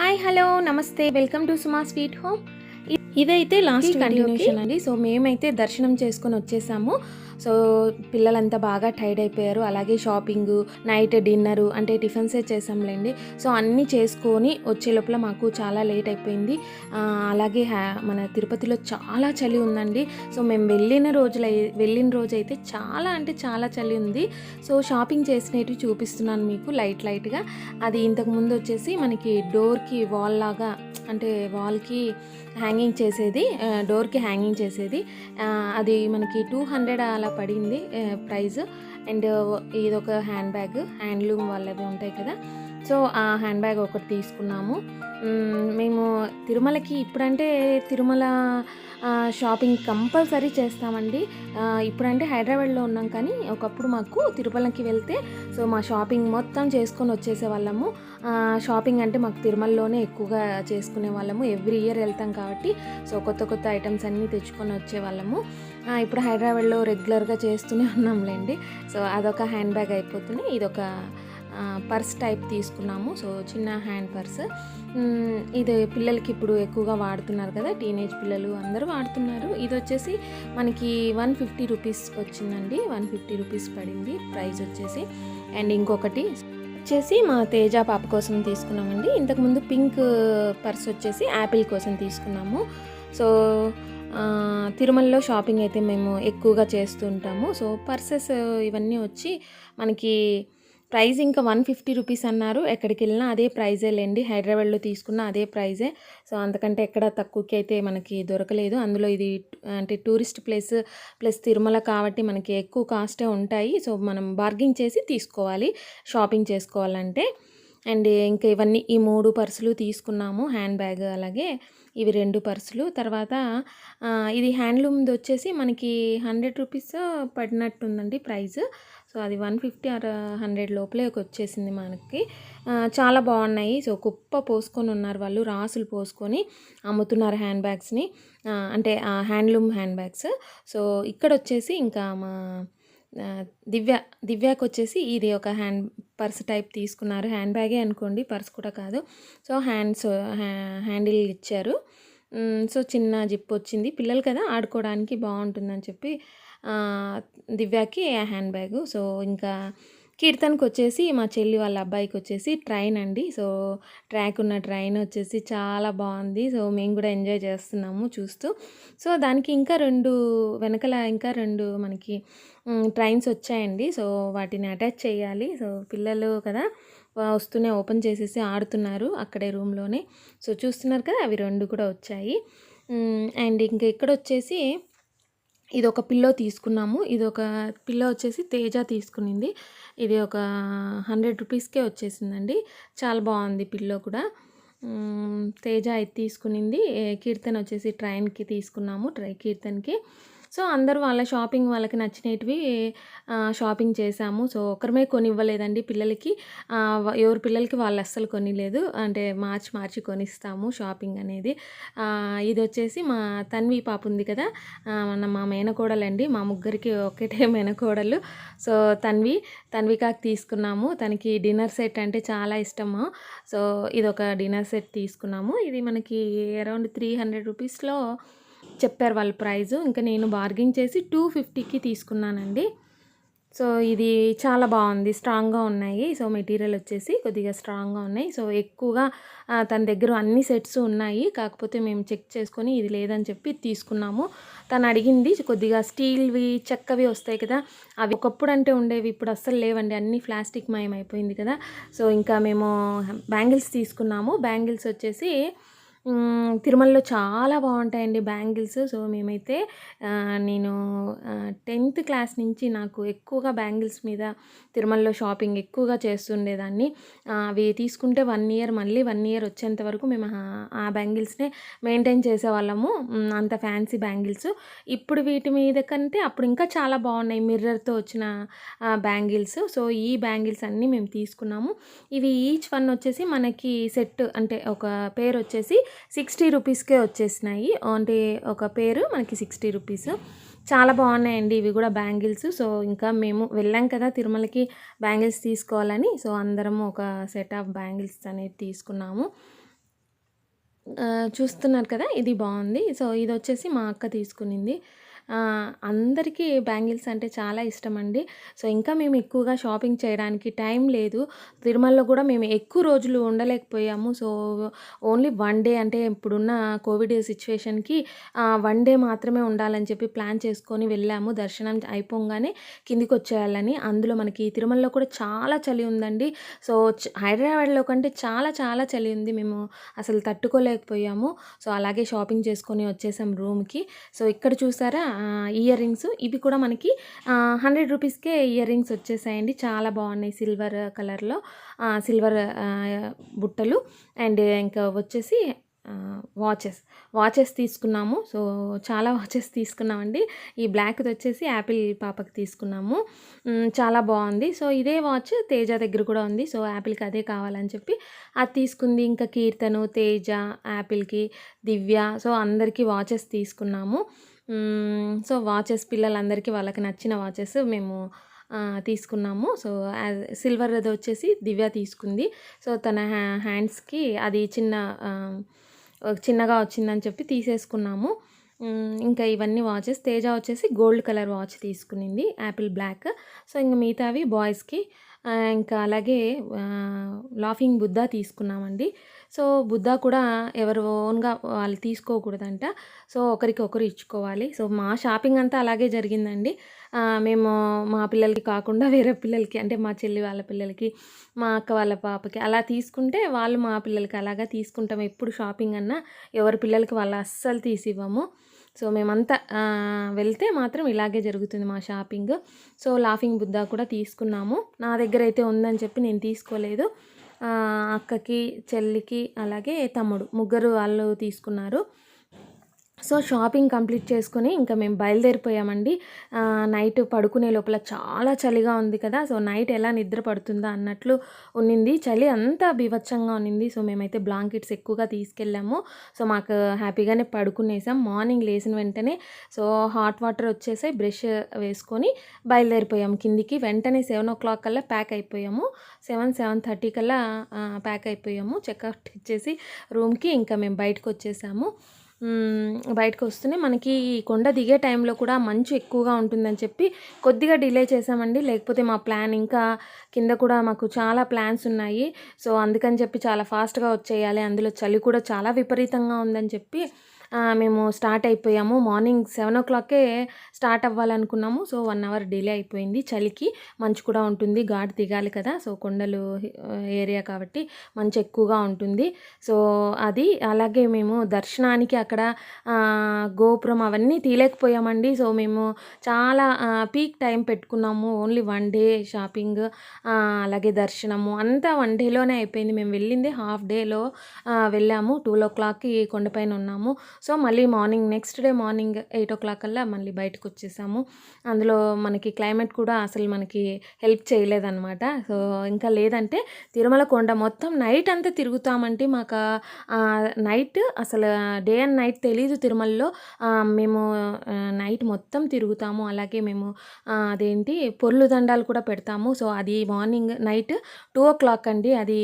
Hi hello నమస్తే. Welcome to Suma sweet home ఇదైతే last continuation అండి. సో మేమైతే దర్శనం చేసుకొని వచ్చేసాము. సో పిల్లలంతా బాగా టైర్డ్ అయిపోయారు. అలాగే షాపింగ్ నైట్ డిన్నర్ అంటే టిఫిన్సే చేసాంలేండి సో అన్నీ చేసుకొని వచ్చే లోపల మాకు చాలా లేట్ అయిపోయింది. అలాగే హ్యా- మన తిరుపతిలో చాలా చలి ఉందండి. సో మేము వెళ్ళిన రోజుల వెళ్ళిన రోజు అయితే చాలా అంటే చాలా చలి ఉంది. సో షాపింగ్ చేసినవి చూపిస్తున్నాను మీకు లైట్ లైట్గా. అది ఇంతకు ముందు వచ్చేసి మనకి డోర్కి వాల్ లాగా అంటే వాల్కి హ్యాంగింగ్ చేసేది డోర్కి హ్యాంగింగ్ చేసేది. అది మనకి టూ హండ్రెడ్ అలా పడింది ప్రైజ్. ప్రైస్ అండ్ ఇదొక హ్యాండ్ బ్యాగ్ హ్యాండ్లూమ్ వాళ్ళవి ఉంటాయి కదా. సో ఆ హ్యాండ్ బ్యాగ్ ఒకటి తీసుకున్నాము. మేము తిరుమలకి ఇప్పుడంటే తిరుమల షాపింగ్ కంపల్సరీ చేస్తామండి. ఇప్పుడంటే హైదరాబాద్లో ఉన్నాం కానీ ఒకప్పుడు మాకు తిరుమలకి వెళ్తే సో మా షాపింగ్ మొత్తం చేసుకొని వచ్చేసే వాళ్ళము. షాపింగ్ అంటే మాకు తిరుమలలోనే ఎక్కువగా చేసుకునే వాళ్ళము. ఎవ్రీ ఇయర్ వెళ్తాం కాబట్టి సో కొత్త కొత్త ఐటమ్స్ అన్నీ తెచ్చుకొని వచ్చే వాళ్ళము. ఇప్పుడు హైదరాబాద్లో రెగ్యులర్గా చేస్తూనే ఉన్నాంలేండి. సో అదొక హ్యాండ్ బ్యాగ్ అయిపోతుంది. ఇదొక ఒక పర్స్ టైప్ తీసుకున్నాము. సో చిన్న హ్యాండ్ పర్స్. ఇది పిల్లలకి ఇప్పుడు ఎక్కువగా వాడుతున్నారు కదా టీనేజ్ పిల్లలు అందరూ వాడుతున్నారు. ఇది వచ్చేసి మనకి వన్ ఫిఫ్టీ రూపీస్ వచ్చిందండి. వన్ ఫిఫ్టీ రూపీస్ పడింది. ప్రైస్ వచ్చేసి. అండ్ ఇంకొకటి వచ్చేసి మా తేజ పాప కోసం తీసుకున్నామండి. ఇంతకుముందు పింక్ పర్స్ వచ్చేసి యాపిల్ కోసం తీసుకున్నాము. సో తిరుమలలో షాపింగ్ అయితే మేము ఎక్కువగా చేస్తూ ఉంటాము సో పర్సెస్ ఇవన్నీ వచ్చి మనకి ప్రైస్ ఇంకా వన్ ఫిఫ్టీ రూపీస్ అన్నారు. ఎక్కడికి వెళ్ళినా అదే ప్రైజే లేండి. హైదరాబాద్లో తీసుకున్న అదే ప్రైజే. సో అంతకంటే ఎక్కడ తక్కువకి అయితే మనకి దొరకలేదు. అందులో ఇది అంటే టూరిస్ట్ ప్లేస్ ప్లస్ తిరుమల కాబట్టి మనకి ఎక్కువ కాస్టే ఉంటాయి. సో మనం బార్గింగ్ చేసి తీసుకోవాలి. షాపింగ్ చేసుకోవాలంటే అండ్ ఇంకా ఇవన్నీ ఈ మూడు పర్సులు తీసుకున్నాము హ్యాండ్ బ్యాగ్ అలాగే. ఇవి రెండు పర్సులు. తర్వాత ఇది హ్యాండ్లూమ్ది వచ్చేసి మనకి హండ్రెడ్ రూపీస్ పడినట్టుందండి ప్రైస్. సో అది వన్ ఫిఫ్టీ ఆర్ హండ్రెడ్ లోపలే వచ్చేసింది మనకి. చాలా బాగున్నాయి. సో కుప్ప పోసుకొని ఉన్నారు వాళ్ళు రాసులు పోసుకొని అమ్ముతున్నారు హ్యాండ్ బ్యాగ్స్ని. అంటే హ్యాండ్లూమ్ హ్యాండ్ బ్యాగ్స్. సో ఇక్కడ వచ్చేసి ఇంకా మా దివ్య దివ్యాకి వచ్చేసి ఇది ఒక హ్యాండ్ పర్స్ టైప్ తీసుకున్నారు. హ్యాండ్ బ్యాగే అనుకోండి పర్స్ కూడా కాదు. సో హ్యాండ్స్ హ్యాండిల్ ఇచ్చారు. సో చిన్న జిప్ వచ్చింది. పిల్లలు కదా ఆడుకోవడానికి బాగుంటుందని చెప్పి దివ్యాకి ఆ హ్యాండ్ బ్యాగు. సో ఇంకా కీర్తన్కి వచ్చేసి మా చెల్లి వాళ్ళ అబ్బాయికి వచ్చేసి ట్రైన్ అండి. సో ట్రాక్ ఉన్న ట్రైన్ వచ్చేసి చాలా బాగుంది. సో మేము కూడా ఎంజాయ్ చేస్తున్నాము చూస్తూ. సో దానికి ఇంకా రెండు వెనకల ఇంకా రెండు మనకి ట్రైన్స్ వచ్చాయండి. సో వాటిని అటాచ్ చేయాలి. సో పిల్లలు కదా వస్తూనే ఓపెన్ చేసేసి ఆడుతున్నారు అక్కడే రూమ్లోనే. సో చూస్తున్నారు కదా అవి రెండు కూడా వచ్చాయి. అండ్ ఇంకా ఇక్కడ వచ్చేసి ఇది ఒక పిల్లో తీసుకున్నాము. ఇది ఒక పిల్లో వచ్చేసి తేజ తీసుకునింది. ఇది ఒక హండ్రెడ్ రూపీస్కే వచ్చేసిందండి. చాలా బాగుంది పిల్లో కూడా. తేజ ఇది తీసుకునింది. కీర్తన కీర్తన్ వచ్చేసి ట్రైన్కి తీసుకున్నాము ట్రై కీర్తన్కి. సో అందరూ వాళ్ళ షాపింగ్ వాళ్ళకి నచ్చినవి షాపింగ్ చేశాము. సో ఒకరమే కొనివ్వలేదండి పిల్లలకి. ఎవరు ఎవరి పిల్లలకి వాళ్ళు అస్సలు కొనిలేదు. అంటే మార్చి మార్చి కొనిస్తాము షాపింగ్ అనేది. ఇది వచ్చేసి మా తన్వి పాప ఉంది కదా. మన మా మేనకోడలండి. మా ముగ్గురికి ఒకటే మేనకోడలు. సో తన్వి తన్వికాకి తీసుకున్నాము. తనకి డిన్నర్ సెట్ అంటే చాలా ఇష్టము. సో ఇది ఒక డిన్నర్ సెట్ తీసుకున్నాము. ఇది మనకి అరౌండ్ త్రీ హండ్రెడ్ రూపీస్లో చెప్పారు వాళ్ళ ప్రైజు. ఇంకా నేను బార్గింగ్ చేసి టూ ఫిఫ్టీకి తీసుకున్నానండి. సో ఇది చాలా బాగుంది స్ట్రాంగ్గా ఉన్నాయి. సో మెటీరియల్ వచ్చేసి కొద్దిగా స్ట్రాంగ్గా ఉన్నాయి. సో ఎక్కువగా తన దగ్గర అన్ని సెట్స్ ఉన్నాయి. కాకపోతే మేము చెక్ చేసుకొని ఇది లేదని చెప్పి తీసుకున్నాము. తను అడిగింది కొద్దిగా స్టీల్వి చెక్కవి వస్తాయి కదా అవి ఒకప్పుడు అంటే ఉండేవి ఇప్పుడు అస్సలు లేవండి. అన్ని ప్లాస్టిక్ మయం అయిపోయింది కదా. సో ఇంకా మేము బ్యాంగిల్స్ తీసుకున్నాము. బ్యాంగిల్స్ వచ్చేసి తిరుమలలో చాలా బాగుంటాయండి బ్యాంగిల్స్. సో మేమైతే నేను టెన్త్ క్లాస్ నుంచి నాకు ఎక్కువగా బ్యాంగిల్స్ మీద తిరుమలలో షాపింగ్ ఎక్కువగా చేస్తుండేదాన్ని. అవి తీసుకుంటే వన్ ఇయర్ మళ్ళీ వన్ ఇయర్ వచ్చేంత వరకు మేము ఆ- బ్యాంగిల్స్నే మెయింటైన్ చేసేవాళ్ళము. అంత ఫ్యాన్సీ బ్యాంగిల్స్. ఇప్పుడు వీటి మీద కంటే అప్పుడు ఇంకా చాలా బాగున్నాయి మిర్రర్తో వచ్చిన బ్యాంగిల్స్. సో ఈ బ్యాంగిల్స్ అన్నీ మేము తీసుకున్నాము. ఇవి ఈచ్ వన్ వచ్చేసి మనకి సెట్ అంటే ఒక పేరు వచ్చేసి సిక్స్టీ రూపీస్కే వచ్చేసినాయి. అంటే ఒక పేరు మనకి సిక్స్టీ రూపీస్. చాలా బాగున్నాయండి. ఇవి కూడా బ్యాంగిల్స్. సో ఇంకా మేము వెళ్ళాం కదా తిరుమలకి బ్యాంగిల్స్ తీసుకోవాలని. సో అందరం ఒక సెట్ ఆఫ్ బ్యాంగిల్స్ అనేది తీసుకున్నాము. చూస్తున్నారు కదా ఇది బాగుంది. సో ఇది వచ్చేసి మా అక్క తీసుకునింది. అందరికీ బ్యాంగిల్స్ అంటే చాలా ఇష్టం అండి సో ఇంకా మేము ఎక్కువగా షాపింగ్ చేయడానికి టైం లేదు. తిరుమలలో కూడా మేము ఎక్కువ రోజులు ఉండలేకపోయాము. సో ఓన్లీ వన్ డే అంటే ఇప్పుడున్న కోవిడ్ సిచ్యువేషన్కి వన్ డే మాత్రమే ఉండాలని చెప్పి ప్లాన్ చేసుకొని వెళ్ళాము. దర్శనం అయిపోగానే కిందికి వచ్చేయాలని అందులో మనకి తిరుమలలో కూడా చాలా చలి ఉందండి. సో హైదరాబాద్లో కంటే చాలా చాలా చలి ఉంది. మేము అసలు తట్టుకోలేకపోయాము. సో అలాగే షాపింగ్ చేసుకొని వచ్చేసాం రూమ్కి. సో ఇక్కడ చూసారా? ఇయర్ రింగ్స్ ఇవి కూడా మనకి హండ్రెడ్ రూపీస్కే ఇయర్ రింగ్స్ వచ్చేసాయండి. చాలా బాగున్నాయి సిల్వర్ కలర్లో సిల్వర్ బుట్టలు. అండ్ ఇంకా వచ్చేసి వాచెస్ వాచెస్ తీసుకున్నాము. సో చాలా వాచెస్ తీసుకున్నామండి. ఈ బ్లాక్ది వచ్చేసి యాపిల్ పాపకి తీసుకున్నాము. చాలా బాగుంది. సో ఇదే వాచ్ తేజ దగ్గర కూడా ఉంది. సో యాపిల్కి అదే కావాలని చెప్పి అది తీసుకుంది. ఇంకా కీర్తను తేజ యాపిల్కి దివ్య. సో అందరికీ వాచెస్ తీసుకున్నాము. సో వాచెస్ పిల్లలందరికీ వాళ్ళకి నచ్చిన వాచెస్ మేము తీసుకున్నాము. సో సిల్వర్ అది వచ్చేసి దివ్య తీసుకుంది. సో తన హ్యా హ్యాండ్స్కి అది చిన్న చిన్నగా వచ్చిందని చెప్పి తీసేసుకున్నాము. ఇంకా ఇవన్నీ వాచెస్. తేజ వచ్చేసి గోల్డ్ కలర్ వాచ్ తీసుకునింది యాపిల్ బ్లాక్. సో ఇంకా మిగతావి బాయ్స్కి. ఇంకా అలాగే లాఫింగ్ బుద్ధ తీసుకున్నామండి. సో బుద్ధ కూడా ఎవరు ఓన్గా వాళ్ళు తీసుకోకూడదంట. సో ఒకరికి ఒకరు ఇచ్చుకోవాలి. సో మా షాపింగ్ అంతా అలాగే జరిగిందండి. మేము మా పిల్లలకి కాకుండా వేరే పిల్లలకి అంటే మా చెల్లి వాళ్ళ పిల్లలకి మా అక్క వాళ్ళ పాపకి అలా తీసుకుంటే వాళ్ళు మా పిల్లలకి అలాగా తీసుకుంటాం. ఎప్పుడు షాపింగ్ అన్నా ఎవరి పిల్లలకి వాళ్ళు అస్సలు తీసివ్వము. సో మేమంతా వెళ్తే మాత్రం ఇలాగే జరుగుతుంది మా షాపింగ్. సో లాఫింగ్ బుద్ధ కూడా తీసుకున్నాము. నా దగ్గర అయితే ఉందని చెప్పి నేను తీసుకోలేదు. అక్కకి చెల్లికి అలాగే తమ్ముడు ముగ్గురు వాళ్ళు తీసుకున్నారు. సో షాపింగ్ కంప్లీట్ చేసుకొని ఇంకా మేము బయలుదేరిపోయామండి. నైట్ పడుకునే లోపల చాలా చలిగా ఉంది కదా సో నైట్ ఎలా నిద్ర పడుతుందా అన్నట్లు ఉన్నింది. చలి అంతా బీభత్సంగా ఉన్నింది సో మేమైతే బ్లాంకెట్స్ ఎక్కువగా తీసుకెళ్ళాము. సో మాకు హ్యాపీగానే పడుకునేసాం. మార్నింగ్ లేచిన వెంటనే సో హాట్ వాటర్ వచ్చేసి బ్రష్ వేసుకొని బయలుదేరిపోయాం కిందికి. వెంటనే సెవెన్ ఓ క్లాక్ కల్లా ప్యాక్ అయిపోయాము. సెవెన్ సెవెన్ థర్టీ కల్లా ప్యాక్ అయిపోయాము. చెక్అవుట్ ఇచ్చేసి రూమ్కి ఇంకా మేము బయటకు వచ్చేసాము. బయటకు వస్తున్నాయి మనకి ఈ కొండ దిగే టైంలో కూడా మంచు ఎక్కువగా ఉంటుందని చెప్పి కొద్దిగా డిలే చేసామండి లేకపోతే మా ప్లాన్ ఇంకా కింద కూడా మాకు చాలా ప్లాన్స్ ఉన్నాయి. సో అందుకని చెప్పి చాలా ఫాస్ట్గా వచ్చేయాలి. అందులో చలి కూడా చాలా విపరీతంగా ఉందని చెప్పి మేము స్టార్ట్ అయిపోయాము. మార్నింగ్ సెవెన్ ఓ క్లాకే స్టార్ట్ అవ్వాలనుకున్నాము. సో వన్ అవర్ డిలే అయిపోయింది. చలికి మంచు కూడా ఉంటుంది. ఘాట్ దిగాలి కదా. సో కొండలు ఏరియా కాబట్టి మంచు ఎక్కువగా ఉంటుంది. సో అది అలాగే మేము దర్శనానికి అక్కడ గోపురం అవన్నీ తీయలేకపోయామండి. సో మేము చాలా పీక్ టైం పెట్టుకున్నాము. ఓన్లీ వన్ డే షాపింగ్ అలాగే దర్శనము అంతా వన్ డేలోనే అయిపోయింది. మేము వెళ్ళింది హాఫ్ డేలో వెళ్ళాము. టూ ఓ క్లాక్కి కొండపైన ఉన్నాము. సో మళ్ళీ morning next day morning eight o'clock కల్లా మళ్ళీ బయటకు వచ్చేసాము అందులో మనకి క్లైమేట్ కూడా అసలు మనకి హెల్ప్ చేయలేదన్నమాట. సో ఇంకా లేదంటే తిరుమల కొండ మొత్తం నైట్ అంతా తిరుగుతామంటే మాకు నైట్ అసలు డే అండ్ నైట్ తెలీదు తిరుమలలో. మేము నైట్ మొత్తం తిరుగుతాము. అలాగే మేము అదేంటి పొర్లు దండాలు కూడా పెడతాము. సో అది morning night two o'clock అండి. అది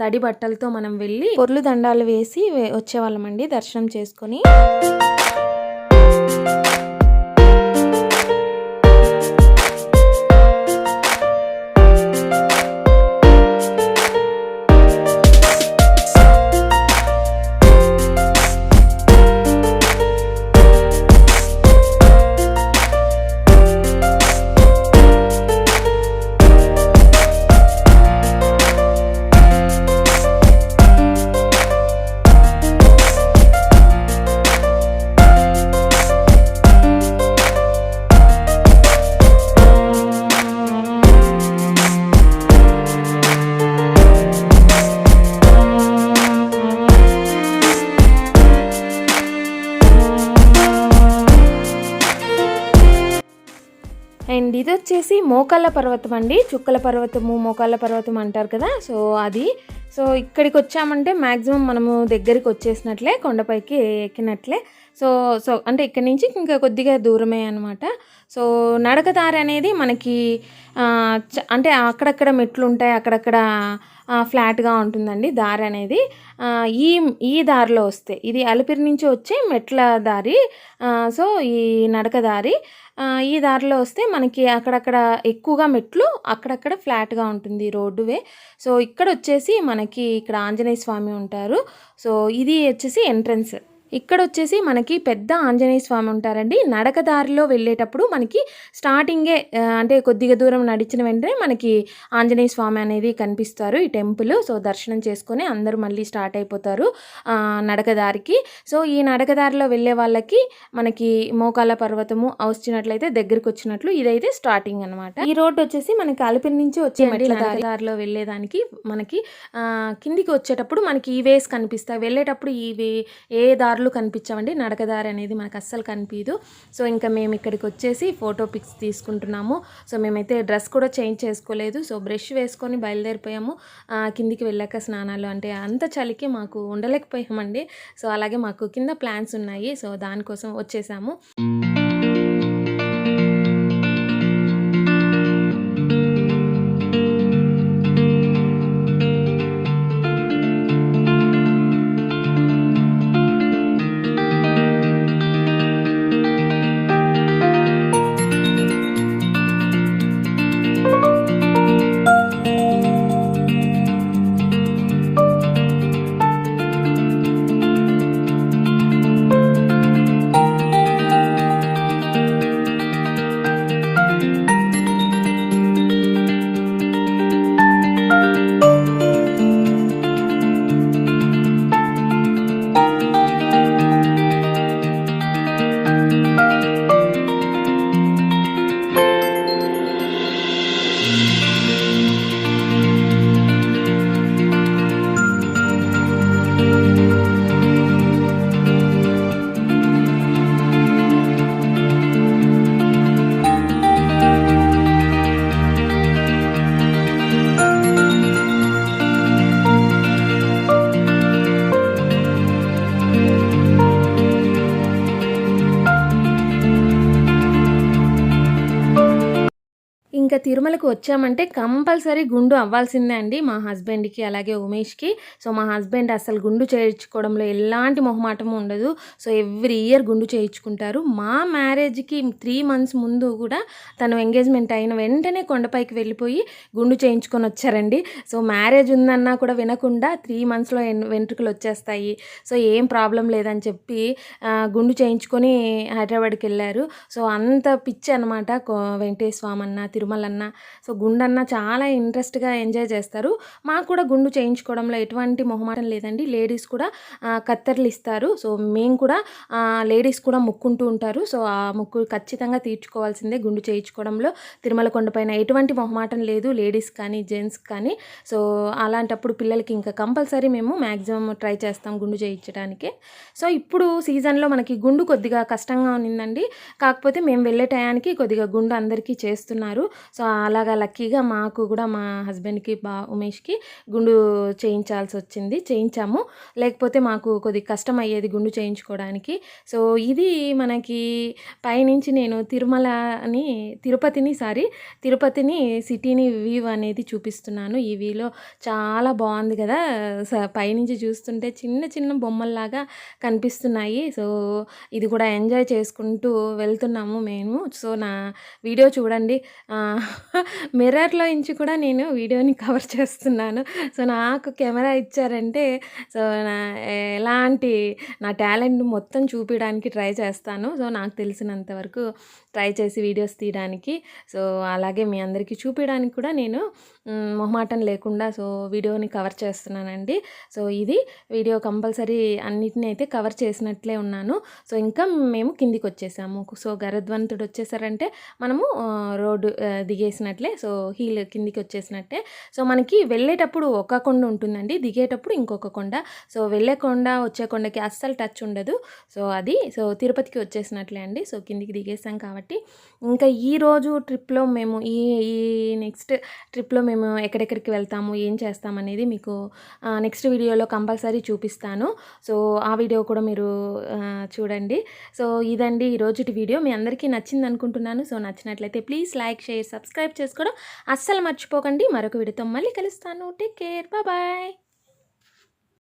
తడి బట్టలతో మనం వెళ్ళి పొర్లు దండాలు వేసి వచ్చేవాళ్ళమండి దర్శనం చేసుకొని. ఇది వచ్చేసి మోకాళ్ళ పర్వతం అండి. చుక్కల పర్వతము మోకాళ్ళ పర్వతం అంటారు కదా. సో అది. సో ఇక్కడికి వచ్చామంటే మ్యాక్సిమం మనము దగ్గరికి వచ్చేసినట్లే కొండపైకి ఎక్కినట్లే. సో సో అంటే ఇక్కడి నుంచి ఇంకా కొద్దిగా దూరమే అనమాట సో నడకదారి అనేది మనకి అంటే అక్కడక్కడ మెట్లు ఉంటాయి అక్కడక్కడ ఫ్లాట్గా ఉంటుందండి దారి అనేది. ఈ ఈ దారిలో వస్తే ఇది అలిపిరి నుంచి వచ్చే మెట్ల దారి. సో ఈ నడక దారి ఈ దారిలో వస్తే మనకి అక్కడక్కడ ఎక్కువగా మెట్లు అక్కడక్కడ ఫ్లాట్గా ఉంటుంది రోడ్డు వే సో ఇక్కడ వచ్చేసి మనకి ఇక్కడ ఆంజనేయ స్వామి ఉంటారు. సో ఇది వచ్చేసి ఎంట్రన్స్. ఇక్కడ వచ్చేసి మనకి పెద్ద ఆంజనేయ స్వామి ఉంటారండి. నడక దారిలో వెళ్ళేటప్పుడు మనకి స్టార్టింగే అంటే కొద్దిగా దూరం నడిచిన వెంటనే మనకి ఆంజనేయ స్వామి అనేది కనిపిస్తారు ఈ టెంపుల్ సో దర్శనం చేసుకొని అందరూ మళ్ళీ స్టార్ట్ అయిపోతారు ఆ, నడక దారికి సో ఈ నడక దారిలో వెళ్ళే వాళ్ళకి మనకి మోకాల పర్వతము వచ్చినట్లయితే దగ్గరికి వచ్చినట్లు ఇదైతే స్టార్టింగ్ అనమాట ఈ రోడ్ వచ్చేసి మనకి అలిపిరి నుంచి వచ్చే దారిలో వెళ్ళేదానికి మనకి కిందికి వచ్చేటప్పుడు మనకి ఈ వేస్ కనిపిస్తాయి. వెళ్ళేటప్పుడు ఈ ఏ దారులు కనిపించవండి. నడకదారి అనేది మనకు అస్సలు కనిపించదు సో ఇంకా మేము ఇక్కడికి వచ్చేసి ఫోటో పిక్స్ తీసుకుంటున్నాము. సో మేమైతే డ్రెస్ కూడా చేంజ్ చేసుకోలేదు. సో బ్రష్ వేసుకొని బయలుదేరిపోయాము. కిందికి వెళ్ళాక స్నానాలు అంటే అంత చలికి మాకు ఉండలేకపోయామండి. సో అలాగే మాకు కింద ప్లాన్స్ ఉన్నాయి. సో దానికోసం వచ్చేసాము. తిరుమలకు వచ్చామంటే కంపల్సరీ గుండు అవ్వాల్సిందే అండి మా హస్బెండ్కి అలాగే ఉమేష్కి. సో మా హస్బెండ్ అసలు గుండు చేయించుకోవడంలో ఎలాంటి మొహమాటం ఉండదు. సో ఎవ్రీ ఇయర్ గుండు చేయించుకుంటారు. మా మ్యారేజ్కి త్రీ మంత్స్ ముందు కూడా తను ఎంగేజ్మెంట్ అయిన వెంటనే కొండపైకి వెళ్ళిపోయి గుండు చేయించుకొని వచ్చారండి. సో మ్యారేజ్ ఉందన్నా కూడా వినకుండా త్రీ మంత్స్లో వెంట్రుకలు వచ్చేస్తాయి. సో ఏం ప్రాబ్లం లేదని చెప్పి గుండు చేయించుకొని హైదరాబాద్కి వెళ్ళారు. సో అంత పిచ్చి అనమాట వెంకటేశ్వర అన్న తిరుమల గుండన్న సో గుండన్న చాలా ఇంట్రెస్ట్గా ఎంజాయ్ చేస్తారు. మాకు కూడా గుండు చేయించుకోవడంలో ఎటువంటి మొహమాటం లేదండి. లేడీస్ కూడా కత్తెరలు ఇస్తారు. సో మేము కూడా లేడీస్ కూడా మొక్కుంటూ ఉంటారు. సో ఆ మొక్కు ఖచ్చితంగా తీర్చుకోవాల్సిందే గుండు చేయించుకోవడంలో. తిరుమల కొండపైన ఎటువంటి మొహమాటం లేదు. లేడీస్ కానీ జెంట్స్ కానీ. సో అలాంటప్పుడు పిల్లలకి ఇంకా కంపల్సరీ మేము మ్యాక్సిమం ట్రై చేస్తాం గుండు చేయించడానికి సో ఇప్పుడు సీజన్లో మనకి గుండు కొద్దిగా కష్టంగా ఉన్నిందండి. కాకపోతే మేము వెళ్ళే టయానికి కొద్దిగా గుండు అందరికీ చేస్తున్నారు. సో అలాగా లక్కీగా మాకు కూడా మా హస్బెండ్కి బా ఉమేష్కి గుండు చేయించాల్సి వచ్చింది. చేయించాము. లేకపోతే మాకు కొద్దిగా కష్టం అయ్యేది గుండు చేయించుకోవడానికి. సో ఇది మనకి పైనుంచి నేను తిరుమలని తిరుపతిని సారీ తిరుపతిని సిటీని వ్యూ అనేది చూపిస్తున్నాను. ఈ వ్యూలో చాలా బాగుంది కదా. స- పైనుంచి చూస్తుంటే చిన్న చిన్న బొమ్మల్లాగా కనిపిస్తున్నాయి. సో ఇది కూడా ఎంజాయ్ చేసుకుంటూ వెళ్తున్నాము మేము. సో నా వీడియో చూడండి. మిర్రర్లో నుంచి కూడా నేను వీడియోని కవర్ చేస్తున్నాను. సో నాకు కెమెరా ఇచ్చారంటే సో నా ఎలాంటి నా టాలెంట్ మొత్తం చూపించడానికి ట్రై చేస్తాను. సో నాకు తెలిసినంత వరకు ట్రై చేసి వీడియోస్ తీయడానికి. సో అలాగే మీ అందరికీ చూపించడానికి కూడా నేను మొహమాటం లేకుండా సో వీడియోని కవర్ చేస్తున్నానండి. సో ఇది వీడియో కంపల్సరీ అన్నిటిని అయితే కవర్ చేసినట్లే ఉన్నాను. సో ఇంకా మేము కిందికి వచ్చేసాము. సో గరద్వంతుడు వచ్చేసారంటే మనము రోడ్డు దిగేసినట్లే సో హీల్ కిందికి వచ్చేసినట్టే సో మనకి వెళ్ళేటప్పుడు ఒక కొండ ఉంటుందండి దిగేటప్పుడు ఇంకొక కొండ. సో వెళ్ళే కొండ వచ్చే కొండకి అస్సలు టచ్ ఉండదు. సో అది సో తిరుపతికి వచ్చేసినట్లే అండి. సో కిందికి దిగేసాం కాబట్టి. ఇంకా ఈ రోజు ట్రిప్లో మేము ఈ ఈ నెక్స్ట్ ట్రిప్లో మేము ఎక్కడెక్కడికి వెళ్తాము ఏం చేస్తాం అనేది మీకు నెక్స్ట్ వీడియోలో కంపల్సరీ చూపిస్తాను. సో ఆ వీడియో కూడా మీరు చూడండి. సో ఇదండి ఈ వీడియో. మీ అందరికీ నచ్చింది అనుకుంటున్నాను సో నచ్చినట్లయితే please like share subscribe subscribe చేసుకోవడం అస్సలు మర్చిపోకండి. మరొక వీడియోతో మళ్ళీ కలుస్తాను. Take care bye